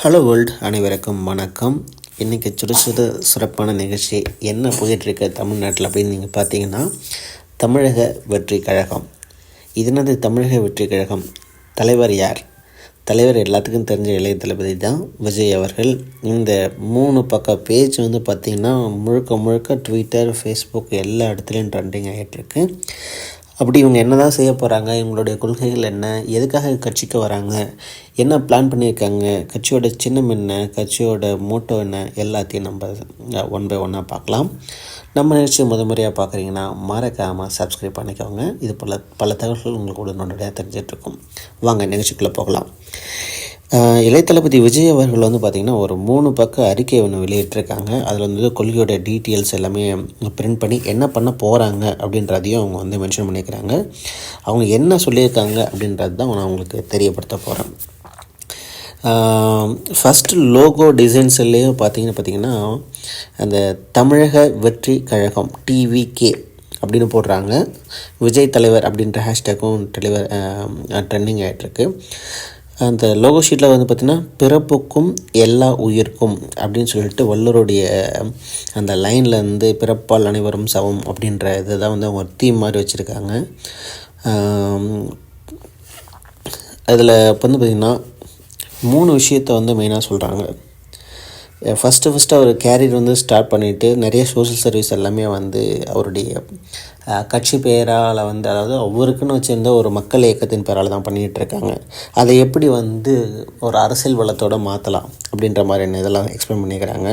Hello world அனைவருக்கும் வணக்கம். இன்றைக்கி சுறுசுறு சிறப்பான நிகழ்ச்சி என்ன போயிட்டுருக்க தமிழ்நாட்டில் அப்படின்னு நீங்கள் பார்த்தீங்கன்னா தமிழக வெற்றி கழகம். இதனது தமிழக வெற்றி கழகம்? தலைவர் யார்? தலைவர் எல்லாத்துக்கும் தெரிஞ்ச இளைய தளபதி தான் விஜய் அவர்கள். இந்த மூணு பக்க பேஜ் வந்து பார்த்திங்கன்னா முழுக்க முழுக்க ட்விட்டர் ஃபேஸ்புக் எல்லா இடத்துலையும் ட்ரெண்டிங் ஆகிட்டுருக்கு அப்படி இவங்க என்ன தான் செய்ய போகிறாங்க இவங்களுடைய கொள்கைகள் என்ன? எதுக்காக கட்சிக்கு வராங்க? என்ன பிளான் பண்ணியிருக்காங்க? கட்சியோட சின்னம் என்ன? கட்சியோட மோட்டோ என்ன? எல்லாத்தையும் நம்ம ஒன் பை ஒன்னாக பார்க்கலாம். நம்ம நிகழ்ச்சி முத முறையாக பார்க்குறீங்கன்னா மறக்காமல் சப்ஸ்கிரைப் பண்ணிக்கோங்க. இது பல பல தகவல்கள் உங்களுக்கு உடனடியாக தெரிஞ்சிட்ருக்கும் வாங்க நிகழ்ச்சிக்குள்ளே போகலாம். ஆஹ் இளையதளபதி விஜய் அவர்கள் வந்து பார்த்திங்கன்னா ஒரு மூணு பக்க அறிக்கை ஒன்று வெளியிட்டிருக்காங்க. அதில் வந்து கொள்கையோட டீட்டெயில்ஸ் எல்லாமே பிரிண்ட் பண்ணி என்ன பண்ண போகிறாங்க அப்படின்றதையும் அவங்க வந்து மென்ஷன் பண்ணியிருக்கிறாங்க அவங்க என்ன சொல்லியிருக்காங்க அப்படின்றது தான் நான் அவங்களுக்கு தெரியப்படுத்த போகிறேன் ஃபஸ்ட்டு லோகோ டிசைன்ஸ்லேயே பார்த்தீங்கன்னா பார்த்தீங்கன்னா அந்த தமிழக வெற்றி கழகம் டிவிகே அப்படின்னு போடுறாங்க. விஜய் தலைவர் அப்படின்ற ஹேஷ்டேக்கும் டெலிவர் ட்ரெண்டிங் ஆகிட்டுருக்கு அந்த லோகோ ஷீட்டில் வந்து பார்த்திங்கன்னா பிறப்புக்கும் எல்லா உயிர்க்கும் அப்படின்னு சொல்லிட்டு வல்லூருடைய அந்த லைனில் வந்து பிறப்பால் அனைவரும் சமம் அப்படின்ற இதை தான் வந்து அவங்க தீம் மாதிரி வச்சுருக்காங்க. அதில் இப்போ வந்து பார்த்திங்கன்னா மூணு விஷயத்த வந்து மெயினாக சொல்கிறாங்க ஃபஸ்ட்டு ஃபஸ்ட்டு அவர் கேரியர் வந்து ஸ்டார்ட் பண்ணிவிட்டு நிறைய சோஷியல் சர்வீஸ் எல்லாமே வந்து அவருடைய கட்சி பெயரால் வந்து அதாவது அவருக்குன்னு வச்சுருந்த ஒரு மக்கள் இயக்கத்தின் பெயரால் தான் பண்ணிகிட்டு இருக்காங்க. அதை எப்படி வந்து ஒரு அரசியல் வளத்தோடு மாற்றலாம் அப்படின்ற மாதிரி இதெல்லாம் எக்ஸ்பிளைன் பண்ணிக்கிறாங்க.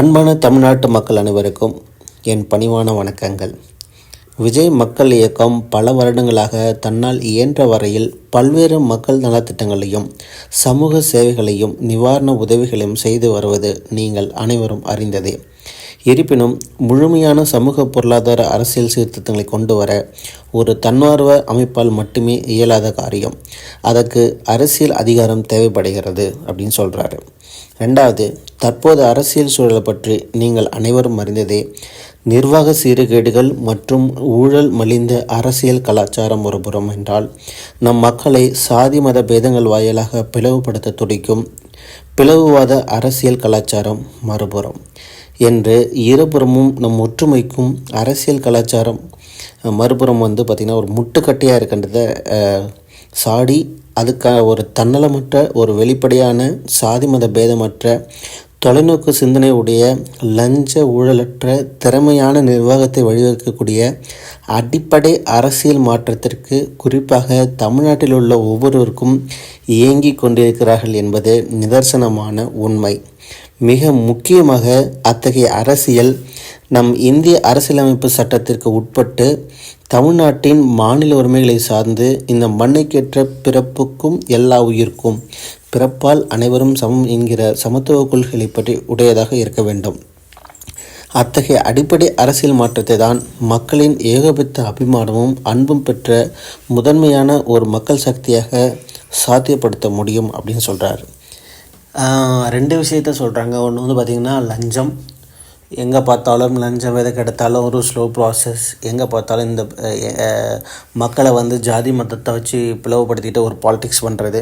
அன்பான தமிழ்நாட்டு மக்கள் அனைவருக்கும் என் பணிவான வணக்கங்கள். விஜய் மக்கள் இயக்கம் பல வருடங்களாக தன்னால் இயன்ற வரையில் பல்வேறு மக்கள் நலத்திட்டங்களையும் சமூக சேவைகளையும் நிவாரண உதவிகளையும் செய்து வருவது நீங்கள் அனைவரும் அறிந்ததே. இருப்பினும் முழுமையான சமூக பொருளாதார அரசியல் சீர்திருத்தங்களை கொண்டு வர ஒரு தன்னார்வ அமைப்பால் மட்டுமே இயலாத காரியம். அதற்கு அரசியல் அதிகாரம் தேவைப்படுகிறது அப்படின்னு சொல்கிறாரு ரெண்டாவது தற்போது அரசியல் சூழலை பற்றி நீங்கள் அனைவரும் அறிந்ததே நிர்வாக சீர்கேடுகள் மற்றும் ஊழல் மலிந்த அரசியல் கலாச்சாரம் ஒருபுறம் என்றால் நம் மக்களை சாதி மத பேதங்கள் வாயிலாக பிளவுபடுத்த துடிக்கும் பிளவுவாத அரசியல் கலாச்சாரம் மறுபுறம் என்று இருபுறமும் நம் ஒற்றுமைக்கும் அரசியல் கலாச்சாரம் மறுபுறம் வந்து பார்த்திங்கன்னா ஒரு முட்டுக்கட்டையாக இருக்கின்றத சாடி அதுக்கான ஒரு தன்னலமற்ற ஒரு வெளிப்படையான சாதி மத பேதமற்ற தொலைநோக்கு சிந்தனையுடைய லஞ்ச ஊழலற்ற திறமையான நிர்வாகத்தை வழிவகுக்கக்கூடிய அடிப்படை அரசியல் மாற்றத்திற்கு குறிப்பாக தமிழ்நாட்டில் உள்ள ஒவ்வொருவருக்கும் இயங்கிக் கொண்டிருக்கிறார்கள் என்பது நிதர்சனமான உண்மை. மிக முக்கியமாக அத்தகைய அரசியல் நம் இந்திய அரசியலமைப்பு சட்டத்திற்கு உட்பட்டு தமிழ்நாட்டின் மாநில உரிமைகளை சார்ந்து இந்த மண்ணைக்கேற்ற பிறப்புக்கும் எல்லா உயிர்க்கும் பிறப்பால் அனைவரும் சமம் என்கிற சமத்துவ கொள்கைகளை பற்றி உடையதாக இருக்க வேண்டும். அத்தகைய அடிப்படை அரசியல் மாற்றத்தை தான் மக்களின் ஏகபித்த அபிமானமும் அன்பும் பெற்ற முதன்மையான ஒரு மக்கள் சக்தியாக சாத்தியப்படுத்த முடியும் அப்படின்னு சொல்கிறார் ரெண்டு விஷயத்த சொல்கிறாங்க ஒன்று வந்து பார்த்திங்கன்னா லஞ்சம். எங்கே பார்த்தாலும் லஞ்சம் எதை கிடைத்தாலும் ஒரு ஸ்லோ ப்ராசஸ் எங்கே பார்த்தாலும் இந்த மக்களை வந்து ஜாதி மதத்தை வச்சு பிளவுபடுத்திட்டு ஒரு பாலிடிக்ஸ் பண்ணுறது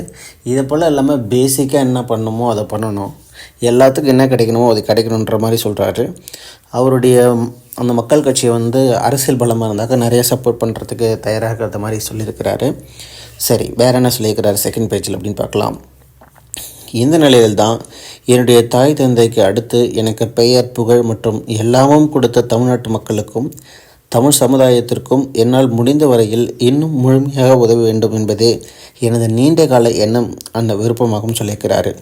இதை போல் எல்லாமே பேசிக்காக என்ன பண்ணணுமோ அதை பண்ணணும். எல்லாத்துக்கும் என்ன கிடைக்கணுமோ அது கிடைக்கணுன்ற மாதிரி சொல்கிறாரு அவருடைய அந்த மக்கள் கட்சியை வந்து அரசியல் பலமாக இருந்தாக்க நிறைய சப்போர்ட் பண்ணுறதுக்கு தயாராக இருக்கிற மாதிரி சொல்லியிருக்கிறாரு. சரி வேறு என்ன சொல்லியிருக்கிறாரு செகண்ட் பேஜில் அப்படின்னு பார்க்கலாம். இந்த நிலையில்தான் என்னுடைய தாய் தந்தைக்கு அடுத்து எனக்கு பெயர் புகழ் மற்றும் எல்லாமும் கொடுத்த தமிழ்நாட்டு மக்களுக்கும் தமிழ் சமுதாயத்திற்கும் என்னால் முடிந்த வரையில் இன்னும் முழுமையாக உதவ வேண்டும் என்பதே எனது நீண்ட கால எண்ணம் அந்த விருப்பமாகவும் சொல்லியிருக்கிறாரு.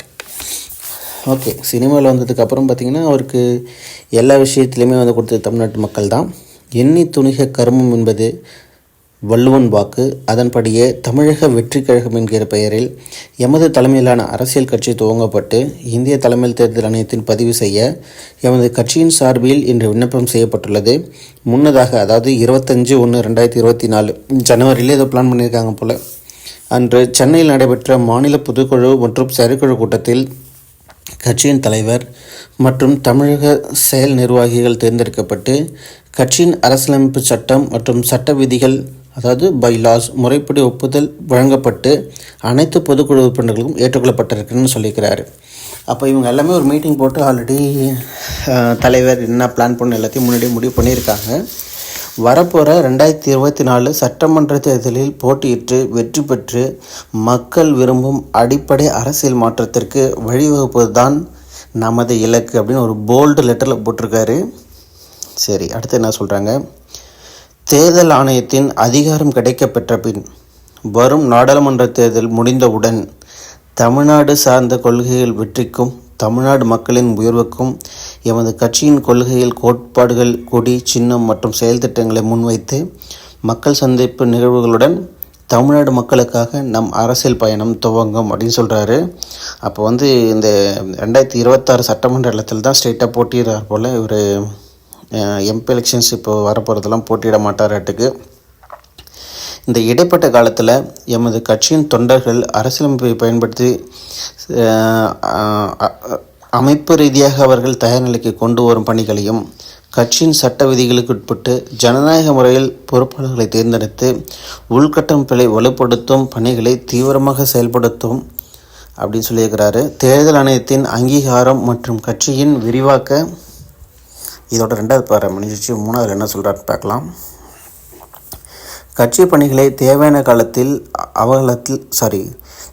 ஓகே சினிமாவில் வந்ததுக்கப்புறம் பார்த்திங்கன்னா அவருக்கு எல்லா விஷயத்துலையுமே வந்து கொடுத்தது தமிழ்நாட்டு மக்கள் தான் எண்ணி துணிக கர்மம் என்பது வள்ளுவன் வாக்கு அதன்படியே தமிழக வெற்றி கழகம் என்கிற பெயரில் எமது தலைமையிலான அரசியல் கட்சி துவங்கப்பட்டு இந்திய தலைமையில் தேர்தல் ஆணையத்தில் பதிவு செய்ய எமது கட்சியின் சார்பில் இன்று விண்ணப்பம் செய்யப்பட்டுள்ளது. முன்னதாக அதாவது இருபத்தஞ்சு ஒன்று ரெண்டாயிரத்தி இருபத்தி நாலு ஜனவரியில் ஏதோ பிளான் பண்ணியிருக்காங்க போல். அன்று சென்னையில் நடைபெற்ற மாநில பொதுக்குழு மற்றும் செயற்குழு கூட்டத்தில் கட்சியின் தலைவர் மற்றும் தமிழக செயல் நிர்வாகிகள் தேர்ந்தெடுக்கப்பட்டு கட்சியின் அரசியலமைப்பு சட்டம் மற்றும் சட்ட விதிகள் அதாவது பை லாஸ் முறைப்படி ஒப்புதல் வழங்கப்பட்டு அனைத்து பொதுக்குழு உறுப்பினர்களுக்கும் ஏற்றுக்கொள்ளப்பட்டிருக்குன்னு சொல்லியிருக்கிறாரு அப்போ இவங்க எல்லாமே ஒரு மீட்டிங் போட்டு ஆல்ரெடி தலைவர் என்ன பிளான் பண்ண எல்லாத்தையும் முன்னாடியே முடிவு பண்ணியிருக்காங்க. வரப்போகிற ரெண்டாயிரத்தி இருபத்தி நாலு சட்டமன்ற தேர்தலில் போட்டியிட்டு வெற்றி பெற்று மக்கள் விரும்பும் அடிப்படை அரசியல் மாற்றத்திற்கு வழிவகுப்பது தான் நமது இலக்கு அப்படின்னு ஒரு போல்டு லெட்டரில் போட்டிருக்காரு. சரி அடுத்து என்ன சொல்கிறாங்க தேர்தல் ஆணையத்தின் அதிகாரம் கிடைக்கப்பெற்ற பின் வரும் நாடாளுமன்ற தேர்தல் முடிந்தவுடன் தமிழ்நாடு சார்ந்த கொள்கைகள் வெற்றிக்கும் தமிழ்நாடு மக்களின் உயர்வுக்கும் எமது கட்சியின் கொள்கையில் கோட்பாடுகள் கொடி சின்னம் மற்றும் செயல் திட்டங்களை முன்வைத்து மக்கள் சந்திப்பு நிகழ்வுகளுடன் தமிழ்நாடு மக்களுக்காக நம் அரசியல் பயணம் துவங்கும் அப்படின்னு சொல்கிறாரு அப்போ வந்து இந்த ரெண்டாயிரத்தி இருபத்தாறு சட்டமன்ற இடத்துல தான் ஸ்ட்ரெயிட்டாக போட்டிடுறார் போல் இவர் எம்பி எலெக்ஷன்ஸ் இப்போ வரப்போகிறதெல்லாம் போட்டியிட மாட்டாராட்டுக்கு. இந்த இடைப்பட்ட காலத்தில் எமது கட்சியின் தொண்டர்கள் அரசியலமைப்பை பயன்படுத்தி அமைப்பு ரீதியாக அவர்கள் தயார் நிலைக்கு கொண்டு வரும் பணிகளையும் கட்சியின் சட்ட விதிகளுக்கு உட்பட்டு ஜனநாயக முறையில் பொறுப்பாளர்களை தேர்ந்தெடுத்து உள்கட்டமைப்புகளை வலுப்படுத்தும் பணிகளை தீவிரமாக செயல்படுத்தும் அப்படின்னு சொல்லியிருக்கிறாரு. தேர்தல் ஆணையத்தின் அங்கீகாரம் மற்றும் கட்சியின் விரிவாக்க இதோட ரெண்டாவது பாரு முடிஞ்சிச்சு மூணாவது என்ன சொல்கிறாரு பார்க்கலாம். கட்சி பணிகளை தேவையான காலத்தில் அவகாலத்தில் சாரி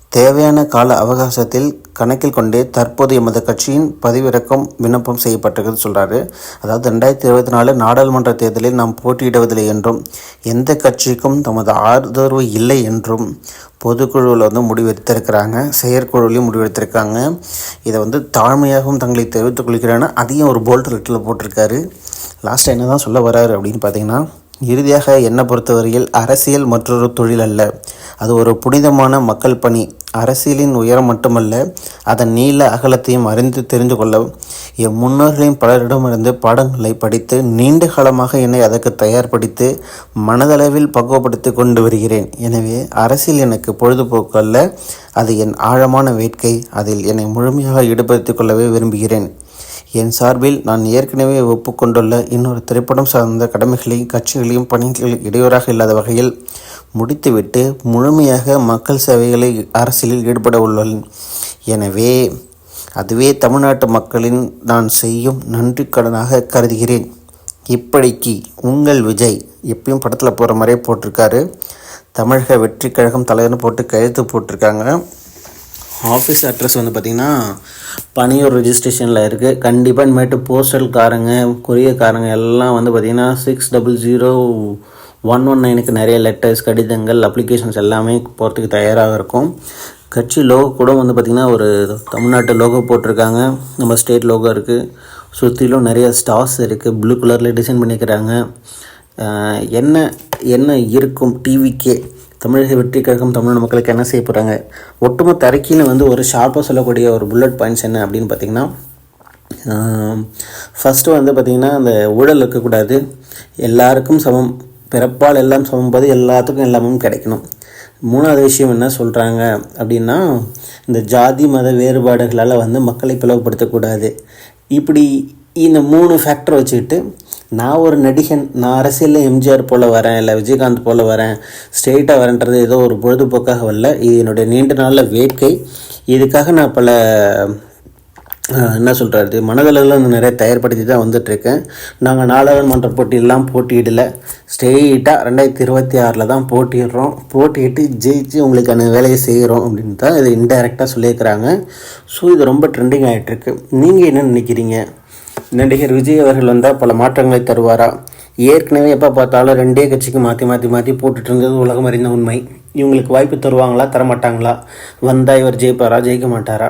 தேவையான கால அவகாசத்தில் கணக்கில் கொண்டே தற்போது எமது கட்சியின் பதிவிறக்கம் விண்ணப்பம் செய்யப்பட்டிருக்குன்னு சொல்கிறாரு அதாவது ரெண்டாயிரத்தி இருபத்தி நாலு நாடாளுமன்ற தேர்தலில் நாம் போட்டியிடுவதில்லை என்றும் எந்த கட்சிக்கும் தமது ஆதரவு இல்லை என்றும் பொதுக்குழுவில் வந்து முடிவெடுத்திருக்கிறாங்க. செயற்குழுவிலையும் முடிவெடுத்திருக்காங்க. இதை வந்து தாழ்மையாகவும் தங்களை தெரிவித்துக் கொள்கிறேன்னு அதையும் ஒரு போல்ட் லெட்டரில் போட்டிருக்காரு. லாஸ்ட்டாக என்ன தான் சொல்ல வராரு அப்படின்னு பார்த்தீங்கன்னா இறுதியாக என்னை பொறுத்தவரையில் அரசியல் மற்றொரு தொழில் அல்ல. அது ஒரு புனிதமான மக்கள் பணி. அரசியலின் உயரம் மட்டுமல்ல அதன் நீள அகலத்தையும் அறிந்து தெரிந்து கொள்ள என் முன்னோர்களின் பலரிடமிருந்து பாடங்களை படித்து நீண்ட காலமாக என்னை அதற்கு தயார்படுத்தி மனதளவில் பக்குவப்படுத்தி கொண்டு வருகிறேன். எனவே அரசியல் எனக்கு பொழுதுபோக்கு அல்ல அது என் ஆழமான வேட்கை. அதில் என்னை முழுமையாக ஈடுபடுத்திக் கொள்ளவே விரும்புகிறேன். என் சார்பில் நான் ஏற்கனவே ஒப்புக்கொண்டுள்ள இன்னொரு திரைப்படம் சார்ந்த கடமைகளையும் கட்சிகளையும் பணிகளில் இடையூறாக இல்லாத வகையில் முடித்துவிட்டு முழுமையாக மக்கள் சேவைகளை அரசியலில் ஈடுபட உள்ளேன். எனவே அதுவே தமிழ்நாட்டு மக்களின் நான் செய்யும் நன்றி கடனாக கருதுகிறேன். இப்படிக்கு உங்கள் விஜய் எப்பயும் படத்தில் போகிற மாதிரியே போட்டிருக்காரு. தமிழக வெற்றி கழகம் தலைவர்னு போட்டு கையெழுத்து போட்டிருக்காங்க. ஆஃபீஸ் அட்ரஸ் வந்து பார்த்திங்கன்னா பனியூர் ரெஜிஸ்ட்ரேஷனில் இருக்குது கண்டிப்பாக இனிமேட்டு போஸ்டல்காரங்க கொரியர்காரங்க எல்லாம் வந்து பார்த்திங்கன்னா six double zero one one நைனுக்கு நிறைய லெட்டர்ஸ் கடிதங்கள் அப்ளிகேஷன்ஸ் எல்லாமே போகிறதுக்கு தயாராக இருக்கும். கட்சி லோகோ கூட வந்து பார்த்திங்கன்னா ஒரு தமிழ்நாட்டு லோகோ போட்டிருக்காங்க. நம்ம ஸ்டேட் லோகோ இருக்குது சுற்றிலும் நிறைய ஸ்டார்ஸ் இருக்குது ப்ளூ கலரில் டிசைன் பண்ணிக்கிறாங்க. என்ன என்ன இருக்கும் டிவிக்கே தமிழக வெற்றி கழகம் தமிழ் மக்களுக்கு என்ன செய்ய போகிறாங்க ஒட்டுமொத்த அறிக்கையில் வந்து ஒரு ஷார்ப்பாக சொல்லக்கூடிய ஒரு புல்லட் பாயிண்ட்ஸ் என்ன அப்படின்னு பார்த்தீங்கன்னா ஃபஸ்ட்டு வந்து பார்த்திங்கன்னா அந்த ஊழல் இருக்கக்கூடாது. எல்லாருக்கும் சமம். பிறப்பால் எல்லாம் சமம். போது எல்லாத்துக்கும் எல்லாமும் கிடைக்கணும். மூணாவது விஷயம் என்ன சொல்கிறாங்க அப்படின்னா இந்த ஜாதி மத வேறுபாடுகளால் வந்து மக்களை பிளவுபடுத்தக்கூடாது. இப்படி இந்த மூணு ஃபேக்டர் வச்சுக்கிட்டு நான் ஒரு நடிகன் நான் அரசியலில் எம்ஜிஆர் போல் வரேன் இல்லை விஜயகாந்த் போல் வரேன் ஸ்ட்ரெயிட்டாக வரேன்றது ஏதோ ஒரு பொழுதுபோக்காக வரல. இது என்னுடைய நீண்ட நாளில் வேட்கை. இதுக்காக நான் பல என்ன சொல்கிறது மனதளவில் நிறைய தயார்படுத்தி தான் வந்துட்டுருக்கேன். நாங்கள் நாடாளுமன்ற போட்டியெல்லாம் போட்டியிடல. ஸ்டெயிட்டாக ரெண்டாயிரத்தி இருபத்தி ஆறில் தான் போட்டிடுறோம் போட்டியிட்டு ஜெயிச்சு உங்களுக்கான வேலையை செய்கிறோம் அப்படின்னு தான் இது இன்டைரக்டாக சொல்லியிருக்கிறாங்க. ஸோ இது ரொம்ப ட்ரெண்டிங் ஆகிட்டுருக்கு நீங்கள் என்ன நினைக்கிறீங்க? நடிகர் விஜய் அவர்கள் வந்தால் பல மாற்றங்களை தருவாரா? ஏற்கனவே எப்போ பார்த்தாலும் ரெண்டே கட்சிக்கு மாற்றி மாற்றி மாற்றி போட்டுட்டு இருந்தது உலகம் அறிந்த உண்மை. இவங்களுக்கு வாய்ப்பு தருவாங்களா தரமாட்டாங்களா? வந்தால் இவர் ஜெயிப்பாரா ஜெயிக்க மாட்டாரா?